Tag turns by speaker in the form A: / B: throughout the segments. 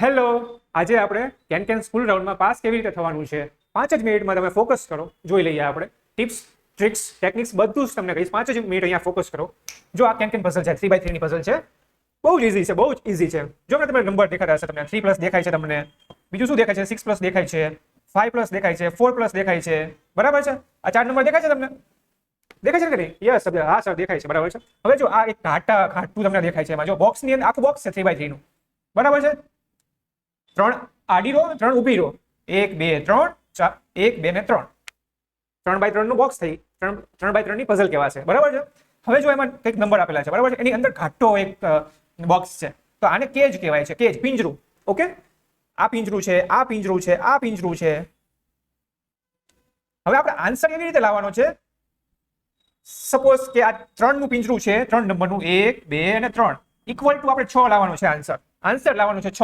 A: Hello, આજે આપણે KenKen school રાઉન્ડમાં પાસ કેવી રીતે થવાનું છે? પાંચ જ મિનિટમાં તમે ફોકસ કરો, જોઈ લઈએ આપણે. ટિપ્સ, ટ્રિક્સ, ટેકનિક્સ બધું જ તમને કહીશ. પાંચ જ મિનિટ અહીંયા ફોકસ કરો. જો આ કેન કેન પઝલ છે થ્રી બાય થ્રીની પઝલ છે, બહુ જ ઇઝી છે, બહુ જ ઇઝી છે. જો મને તમને નંબર દેખાતા હશે, તમને થ્રી પ્લસ દેખાય છે તમને. બીજું શું દેખાય છે? સિક્સ પ્લસ દેખાય છે ફાઈવ પ્લસ દેખાય છે ફોર પ્લસ દેખાય છે. બરાબર છે? આ ચાર નંબર દેખાય છે તમને? દેખાય છે કે નહીં? યસ હા, સર, દેખાય છે, બરાબર છે. હવે જો આ એક ઘાટા, ઘાટું તમને દેખાય છે. એમાં જો બોક્સની અંદર, આખું બોક્સ છે થ્રી બાય થ્રીનું બરાબર છે? ત્રણ આડી રો, ત્રણ ઊભી રો. એક, બે, ત્રણ, ચાર, એક, બે, ને ત્રણ. ત્રણ બાય ત્રણનું બોક્સ થઈ, ત્રણ ત્રણ બાય ત્રણની પઝલ કહેવાશે બરાબર છે? હવે જો એમાં કંઈક નંબર આપેલા છે, બરાબર છે? એની અંદર ઘાટો એક બોક્સ છે. તો આને કેજ કહેવાય છે, કેજ, પિંજરું. ઓકે? આ પિંજરું છે, આ પિંજરું છે, આ પિંજરું છે. હવે આપણે આન્સર એવી રીતે લાવવાનો છે? સપોઝ કે આ ત્રણનું પિંજરું છે, ત્રણ નંબરનું એક, બે, અને ત્રણ. ઇક્વલ ટુ આપણે છ લાવવાનું છે આન્સર આન્સર લાવવાનું છે છ.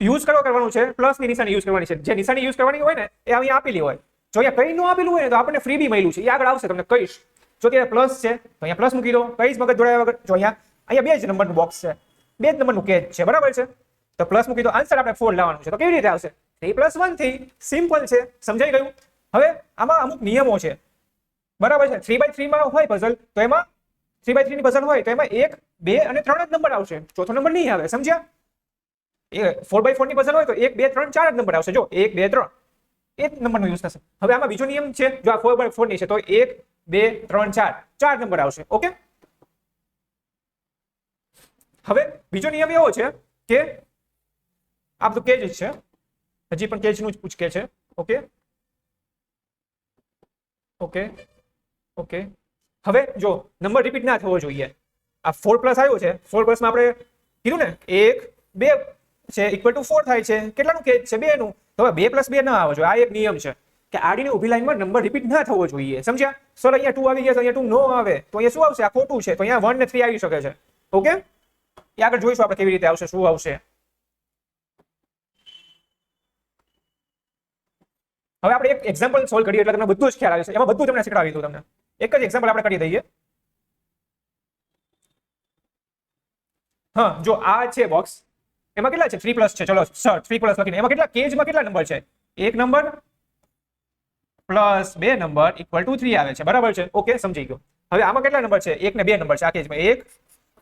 A: યુઝ કરવા કરવાનું છે પ્લસની નિશાની યુઝ કરવાની છે. જે નિશાની યુઝ કરવાની હોય ને, એ અહીંયા આપેલી હોય. જો અહીંયા કઈ ન આપેલું હોય ને, તો આપણને ફ્રી બી મળ્યું છે. એ આગળ આવશે તમને, કહીશ. જો ત્યારે પ્લસ છે, તો અહીંયા પ્લસ મૂકી દો. કઈ જ મગજ જોડાયા વગર, જો અહીંયા અહીંયા બે જ નંબરનું બોક્સ છે. બે જ નંબરનું કેચ છે, બરાબર છે? તો પ્લસ મૂકી દો. આન્સર આપણે ફોર લાવવાનું છે. તો કેવી રીતે આવશે? થ્રી પ્લસ વનથી સિમ્પલ છે. સમજાઈ ગયું? હવે આમાં અમુક નિયમો છે. બરાબર છે? થ્રી બાય થ્રીમાં હોય પઝલ તો એમાં થ્રી બાય થ્રીની પઝલ હોય, તો એમાં એક, બે અને ત્રણ જ નંબર આવશે. ચોથો નંબર નહીં આવે. સમજ્યા? એ ફોર બાય ફોરની પઝલ હોય તો એક, બે, ત્રણ, ચાર જ નંબર આવશે. જો, એક, બે, ત્રણ. એ જ નંબરનો યુઝ થશે. હવે આમાં બીજો નિયમ છે, જો આ ફોર બાય ફોરની છે, તો એક, બે, ત્રણ, ચાર. ચાર નંબર આવશે. ઓકે હવે બીજો નિયમ એવો છે કે આ બધું કેજ છે. હજી પણ કેજનું જ પૂછકે છે. ઓકે ઓકે ઓકે હવે જો નંબર રિપીટ ના થવો જોઈએ. આ ફોર પ્લસ આવ્યો છે. ફોર પ્લસમાં આપણે કીધું ને, એક, બે છે ઇક્વલ ટુ ફોર થાય છે. કેટલાનું કેજ છે? બે નું હવે બે પ્લસ બે ના આવે. છે આ એક નિયમ છે કે આડીની ઊભી લાઈનમાં નંબર રિપીટ ના થવો જોઈએ. સમજ્યા? સર અહીંયા ટુ આવી ગયા અહીંયા ટુ નો આવે. તો અહીંયા શું આવશે? આ ખોટું છે. તો અહીંયા વન ને થ્રી આવી શકે છે. ઓકે એ આગળ જોઈશું આપણે કેવી રીતે આવશે, શું આવશે. હવે આપણે એક એક્ઝામ્પલ સોલ્વ કરીએ એટલે તમને બધું જ ખ્યાલ આવે છે. એમાં બધું તમને શીખડાવી દઉં તમને. એક જ એક્ઝામ્પલ આપણે કરી દઈએ. હા, જો આ છે બોક્સ એમાં કેટલા છે? થ્રી પ્લસ છે. ચલો સર થ્રી પ્લસ લખીને. એમાં કેટલા? કેજમાં કેટલા નંબર છે? એક નંબર પ્લસ બે નંબર ઇક્વલ ટુ થ્રી આવે છે. બરાબર છે? ઓકે સમજી ગયો. હવે આમાં કેટલા નંબર છે? એક ને બે નંબર છે. આ કેજમાં એક,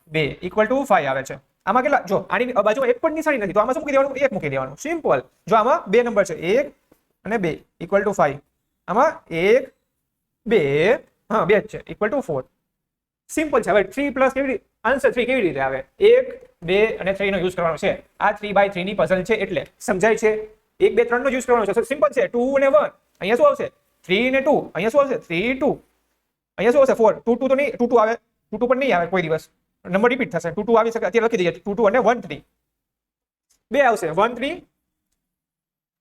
A: બે ઇક્વલ ટુ ફાઈવ આવે છે. આમાં કેટલા? જો, આની બાજુ એક પણ નિશાની નથી, તો આમાં શું મૂકી દેવાનું? એક મૂકી દેવાનું. સિમ્પલ જો આમાં બે નંબર છે, એક અને બે ઇક્વલ ટુ ફાઈવ આમાં એક, બે, હા, બે જ છે. ઇક્વલ ટુ ફોર સિમ્પલ છે. હવે થ્રી પ્લસ કેવી રીતે? આન્સર થ્રી કેવી રીતે આવે? એક, બે અને થ્રી નો યુઝ કરવાનો છે. આ થ્રી બાય થ્રી ની પઝલ છે એટલે સમજાય છે. એક, બે, ત્રણ નો યુઝ કરવાનો છે. સિમ્પલ છે. ટુ અને વન અહીંયા શું આવશે? થ્રી ને ટુ અહીંયા શું આવશે? થ્રી ટુ અહીંયા શું આવશે? ફોર ટુ ટુ તો નહીં. ટુ ટુ આવે. ટુ ટુ પણ નહીં આવે કોઈ દિવસ. નંબર રિપીટ થશે. ટુ ટુ આવી શકે. અત્યારે લખી દઈએ. ટુ ટુ અને વન થ્રી બે આવશે. વન થ્રી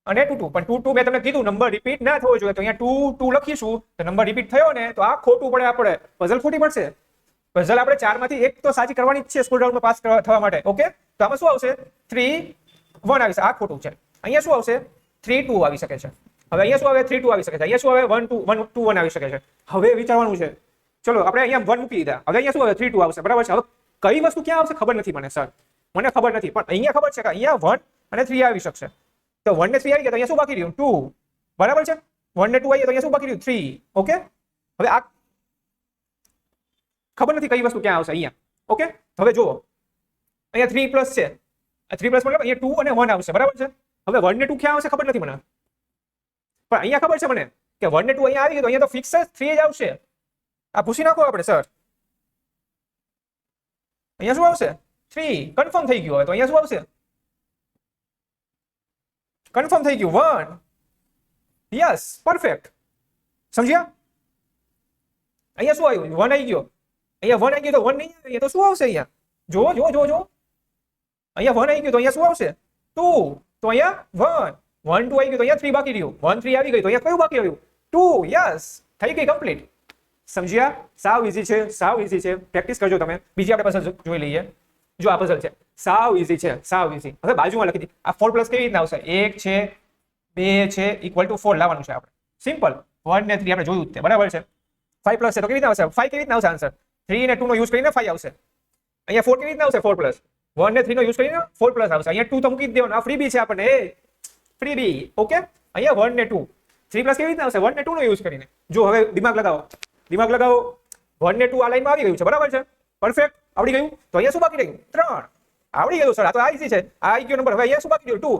A: અને ટુ ટુ પણ ટુ ટુ મેં તમને કીધું નંબર રિપીટ ના થવો જોઈએ. તો અહીંયા ટુ ટુ લખીશું. તો નંબર રિપીટ થયો ને, તો આ ખોટું પડે આપણે પઝલ ખોટી પડશે. પઝલ આપણે ચારમાંથી એક તો સાચી કરવાની જ છે સ્કૂલ રાઉન્ડમાં પાસ થવા માટે. ઓકે તો આમાં શું આવશે? થ્રી વન આવી શકે આ ખોટું છે. અહીંયા શું આવશે? થ્રી ટુ આવી શકે છે. હવે અહીંયા શું આવે? થ્રી ટુ આવી શકે છે. અહીંયા શું આવે? One two one two one આવી શકે છે. હવે વિચારવાનું છે. ચલો, આપણે અહીંયા વન મૂકી દીધા. હવે અહીંયા શું આવે? થ્રી ટુ આવશે. બરાબર છે? હવે કઈ વસ્તુ ક્યાં આવશે? ખબર નથી મને સર મને ખબર નથી. પણ અહીંયા ખબર છે કે અહીંયા વન અને થ્રી આવી શકશે. તો વન ને થ્રી આવી ગયા તો અહીંયા શું બાકી રહ્યું? ટુ બરાબર છે? વન ને ટુ આવી તો અહીંયા શું બાકી રહ્યું? થ્રી ઓકે હવે આ ખબર નથી કઈ વસ્તુ ક્યાં આવશે અહીંયા. ઓકે હવે જુઓ. અહીંયા થ્રી પ્લસ છે. થ્રી પ્લસ મતલબ અહીંયા ટુ અને વન આવશે. બરાબર છે? હવે વન ને ટુ ક્યાં આવશે ખબર નથી મને. પણ અહીંયા ખબર છે મને કે વન ને ટુ અહીંયા આવી ગયું તો અહીંયા તો ફિક્સ જ થ્રી જ આવશે. આ પૂછી નાખો આપણે સર અહીંયા શું આવશે? થ્રી કન્ફર્મ થઈ ગયું હવે તો અહીંયા શું આવશે? કન્ફર્મ થઈ ગયું. વન યસ પરફેક્ટ સમજ્યા? અહીંયા શું આવ્યું? વન આવી ગયો. અહીંયા વન આવી ગયો તો વન નહીં આવે અહીંયા તો શું આવશે અહીંયા જો જો જો જો અહીંયા વન આવી ગયું તો અહીંયા શું આવશે ટુ તો અહીંયા વન વન ટુ આવી ગયું તો અહીંયા થ્રી બાકી રહ્યું વન થ્રી આવી ગઈ તો અહીંયા કયું બાકી રહ્યું ટુ યસ થઈ ગઈ કમ્પ્લીટ સમજ્યા? સાવ ઇઝી છે, સાવ ઇઝી છે. પ્રેક્ટિસ કરજો તમે. બીજી આપણે પઝલ જોઈ લઈએ. જો આ પઝલ છે. સાવ ઇઝી છે, સાવ ઇઝી હવે બાજુમાં લખી દીધી. આ ફોર પ્લસ કેવી રીતના આવશે? એક છે, બે છે ઇક્વલ ટુ ફોર લાવવાનું છે આપણે. સિમ્પલ વન ને થ્રી આપણે જોયું જ તે. બરાબર છે? ફાઈવ પ્લસ છે તો કેવી રીતના આવશે? ફાઈવ કેવી રીતના આવશે? આન્સર થ્રી ને ટુ નો યુઝ કરીને ફાઈવ આવશે. અહીંયા ફોર કેવી રીતના આવશે? ફોર પ્લસ વન ને થ્રી નો યુઝ કરીને ફોર પ્લસ આવશે. અહીંયા ટુ તો મૂકી જ દેવાનું. આ ફ્રી બી છે આપણને. ફ્રી બી. ઓકે અહીંયા વન ને ટુ થ્રી પ્લસ કેવી રીતના આવશે? વન ને ટુ નો યુઝ કરીને. જો હવે દિમાગ લગાવો. દિમાગ લગાવો. વન ને ટુ આ લાઈનમાં આવી ગયું છે. બરાબર છે? પરફેક્ટ આવડી ગયું? તો અહીંયા શું બાકી રહ્યું? ત્રણ. આવડી ગયું સર. આ તો આ ઈઝી છે. આ આઈ ગયો નંબર હવે અહીંયા શું બાકી રહ્યું? ટુ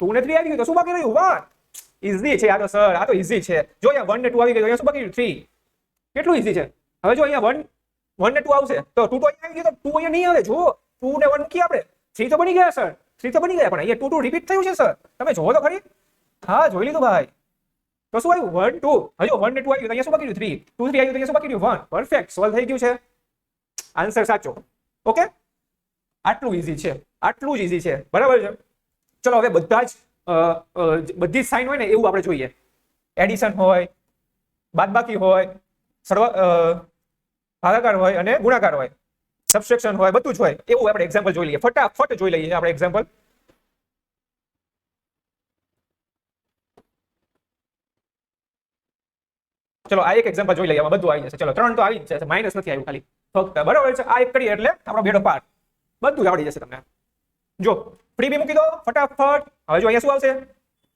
A: ટુ ને થ્રી આવી ગયું તો શું બાકી રહ્યું? વન ઇઝી છે આ તો સર આ તો ઇઝી છે. જો અહીંયા વન ને ટુ આવી ગયું અહીંયા શું બાકી રહ્યું? થ્રી કેટલું ઇઝી છે? હવે જો અહીંયા વન વન ને ટુ આવશે. તો ટુ તો અહીંયા આવી ગયો, તો ટુ અહીંયા નહીં આવે. જો ટુ ને વન મૂકીએ આપણે. થ્રી તો બની ગયા સર થ્રી તો બની ગયા, પણ અહીંયા ટુ ટુ રિપીટ થયું છે સર તમે જોવો તો ખરી. હા, જોઈ લીધું ભાઈ. તો શું આવ્યું? વન ટુ હજુ વન ને ટુ આવી ગયું. અહીંયા શું બાકી રહ્યું? થ્રી ટુ થ્રી આવ્યું ગયું. શું બાકી રહ્યું? વન પરફેક્ટ સોલ્વ થઈ ગયું છે. આન્સર સાચો. ઓકે આટલું ઇઝી છે. આટલું જ ઇઝી છે. બરાબર છે? ચલો, હવે બધા જ બધી જ સાઇન હોય ને, એવું આપણે જોઈએ. એડિશન હોય, બાદબાકી હોય, સર્વ ભાગાકાર હોય અને ગુણાકાર હોય. સબસ્ટ્રેક્શન હોય, બધું જ હોય. એવું આપણે એક્ઝામ્પલ જોઈ લઈએ. ફટાફટ જોઈ લઈએ આપણે એક્ઝામ્પલ ચલો, આ એક એક્ઝામ્પલ જોઈ લઈએ. આમાં બધું આવી જશે. ચલો, ત્રણ તો આવી જશે. માઇનસ નથી આવ્યું ખાલી. ફક્ત બરાબર છે. આ એક કરીએ એટલે આપણો બેડો પાર. બધું જ આવડી જશે તમને. જો ફ્રી બી મૂકી દો. ફટાફટ. હવે જો અહીંયા શું આવશે?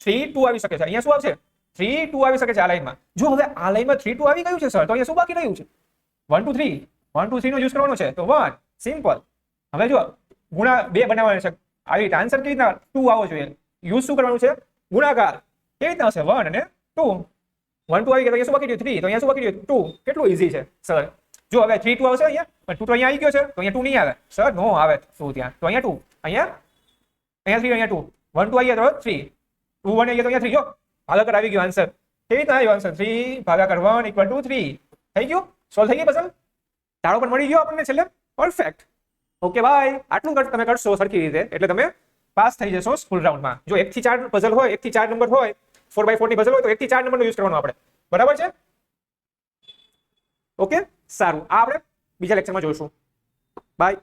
A: થ્રી ટુ આવી શકે છે. અહીંયા શું આવશે? થ્રી ટુ આવી શકે છે આ લાઈનમાં જો હવે આ લાઈનમાં થ્રી ટુ આવી ગયું છે સર તો અહીંયા શું બાકી રહ્યું છે? One two three one two three નો યુઝ કરવાનો છે. તો વન સિમ્પલ હવે જો ગુણા બે બનાવવાના છે. આવી રીતે આન્સર કેવી રીતના ટુ આવો જોઈએ. યુઝ શું કરવાનું છે? ગુણાકાર. કેવી રીતના હશે વન અને ટુ વન ટુ આવી ગયા. શું બાકી રહ્યું? થ્રી તો અહીંયા શું બાકી રહ્યું? ટુ કેટલું ઇઝી છે. સર જો હવે થ્રી ટુ આવશે અહીંયા. પણ ટુ અહીંયા આવી ગયો છે. તો અહીંયા ટુ નહીં આવે. સર નો આવે. શું ત્યાં? તો અહીંયા ટુ અહીંયા? અહીંયા થ્રી અહીંયા ટુ વન ટુ આવી ગયા. તો થ્રી ટુ વન આવી ગયા. તો અહીંયા થ્રી જો. ભાગાકાર આવી ગયો આન્સર કેવી રીતના આવ્યો આન્સર થ્રી ભાગાકાર વન ઇક્વલ ટુ થ્રી થઈ ગયું? સોલ્વ થઈ ગઈ પઝલ તાળો પણ મળી ગયો આપણને છેલ્લે? પરફેક્ટ ઓકે ભાઈ આટલું કર તમે કરશો સરખી રીતે. એટલે તમે પાસ થઈ જશો સ્કૂલ રાઉન્ડમાં જો એક થી ચાર પઝલ હોય, એક થી ચાર નંબર હોય ફોર બાય ફોરની પઝલ હોય, તો એક થી ચાર નંબરનો યુઝ કરવાનો આપણે. બરાબર છે? ઓકે સારું. આ આપણે બીજા લેક્ચરમાં જોઈશું. બાય